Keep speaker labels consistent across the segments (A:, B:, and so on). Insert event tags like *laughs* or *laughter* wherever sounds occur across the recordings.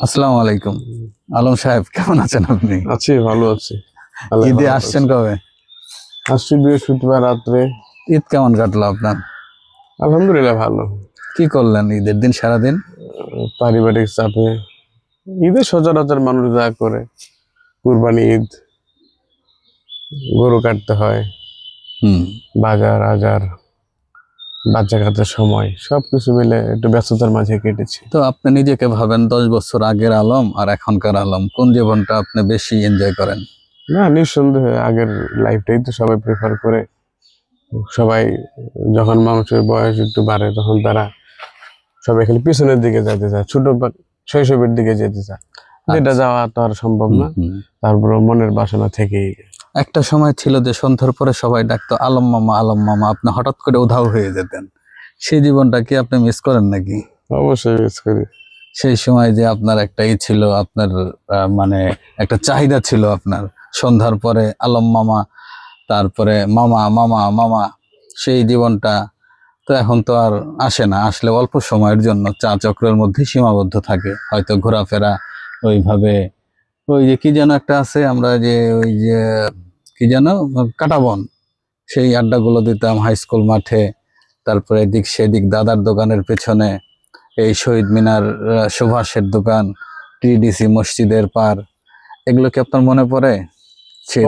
A: আসসালামু আলাইকুম। আলম সাহেব কেমন আছেন আপনি?
B: আছি ভালো আছি।
A: ঈদে আসছেন কবে?
B: আসছি বৃহস্পতিবার রাত্রে।
A: ঈদ কেমন কাটলো আপনার?
B: আলহামদুলিল্লাহ ভালো।
A: কি করলেন ঈদের দিন সারাদিন?
B: পারিবারিক চাপে। ঈদে সচরাচর মানুষ যা করে কুরবানি ঈদ গরু কাটতে হয়
A: হুম।
B: বাজার আজার। বাচ্চা কাচ্চার সময় সবকিছু মিলে একটু ব্যস্ততার মাঝে কেটেছে।
A: তো আপনি নিজেকে ভাবেন দশ বছর আগের আলম আর এখনকার আলম কোন জীবনটা আপনি বেশি এনজয় করেন?
B: না নিঃসন্দেহে আগের লাইফটাই তো সবাই প্রেফার করে। সবাই যখন মানুষের বয়স একটু বাড়ে তখন তারা সবাই খালি পিছনের দিকে যেতে চায় ছোট শৈশবের দিকে যেতে চায়। যেটা
A: আচ্ছা।
B: যাওয়া তো আর সম্ভব না। তারপরে মনের বাসনা থেকেই
A: একটা সময় ছিল যে সন্ধ্যার পরে সবাই ডাকতো আলম মামা আলম মামা আপনি হঠাৎ করে উধাও হয়ে যেতেন। সেই জীবনটা কি আপনি মিস করেন নাকি?
B: অবশ্যই মিস করি।
A: সেই সময় যে আপনার একটা ই ছিল আপনার মানে একটা চাহিদা ছিল আপনার। সন্ধ্যার পরে আলম মামা তারপরে মামা মামা মামা সেই জীবনটা তো এখন তো আর আসে না। আসলে অল্প সময়ের জন্য চা চক্রের মধ্যে সীমাবদ্ধ থাকে। হয়তো ঘোরাফেরা ওইভাবে ওই যে কি যেন একটা আছে আমরা যে ওই যে কি যেন কাটাবন। সেই আড্ডাগুলো দিতাম হাই স্কুল মাঠে তারপরে এদিক সেদিক দাদার দোকানের পেছনে এই শহীদ মিনার সুভাষের দোকান টিডিসি মসজিদের পার। এগুলো কি আপনার মনে পড়ে?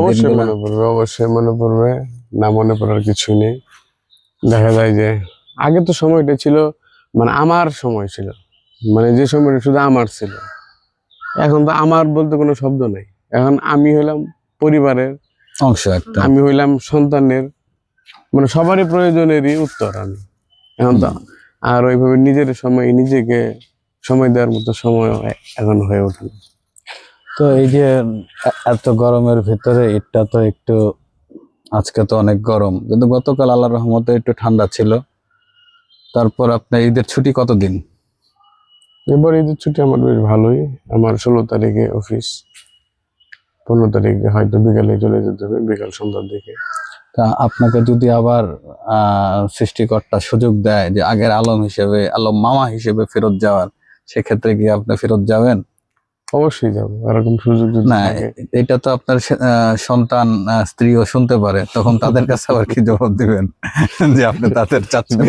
B: অবশ্যই মনে পড়বে অবশ্যই মনে পড়বে। না মনে পড়ার কিছুই নেই। দেখা যায় যে আগে তো সময়টা ছিল মানে আমার সময় ছিল। মানে যে সময়টা শুধু আমার ছিল। এখন তো আমার বলতে কোনো শব্দ নেই। এখন আমি হইলাম পরিবারের
A: অংশ একটা।
B: আমি হইলাম সন্তানের মানে সবারই প্রয়োজনেরই উত্তর আমি। এখন তো আর ওইভাবে নিজের সময় নিজেকে সময় দেওয়ার মতো সময় এখন হয়ে ওঠে না।
A: তো এই যে এত গরমের ভিতরে এটা তো একটু আজকে তো অনেক গরম কিন্তু গতকাল আল্লাহ রহমতে একটু ঠান্ডা ছিল। তারপর আপনার ঈদের ছুটি কতদিন?
B: এবার ঈদের ছুটি আমার বেশ ভালোই। আমার ষোলো তারিখে অফিস পনেরো তারিখে হয়তো বিকালে চলে যেতে হবে, বিকাল সন্ধ্যার দিকে।
A: তা আপনাকে যদি আবার সৃষ্টিকর্তা সুযোগ দেয় যে আগের আলম হিসেবে, আলম মামা হিসেবে ফেরত যাওয়ার, সেক্ষেত্রে কি আপনি ফেরত যাবেন?
B: অবশ্যই যাব এরকম সুযোগ
A: না এটা তো আপনার সন্তান স্ত্রীও শুনতে পারে তখন তাদের কাছে আবার কি জবাব দিবেন? *laughs* যে আপনি তাদের চাচ্ছেন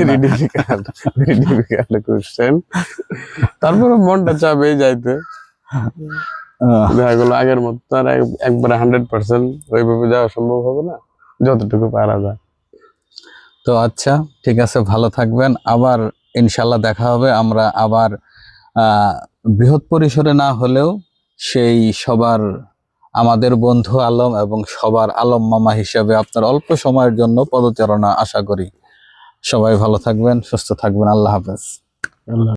B: কোশ্চেন তারপরে মনটা চাবে যাইতে। দেখা গেলো আগের মতো তার একবারে হান্ড্রেড পার্সেন্ট ওইভাবে যাওয়া সম্ভব হবে না যতটুকু পারা যায়।
A: তো আচ্ছা ঠিক আছে ভালো থাকবেন। আবার ইনশাল্লাহ দেখা হবে আমরা আবার বৃহৎ পরিসরে না হলেও সেই সবার, আমাদের বন্ধু আলম এবং সবার আলম মামা হিসাবে আপনার অল্প সময়ের জন্য পদচারণা আশা করি। সবাই ভালো থাকবেন, সুস্থ থাকবেন, আল্লাহ হাফেজ।
B: আল্লাহ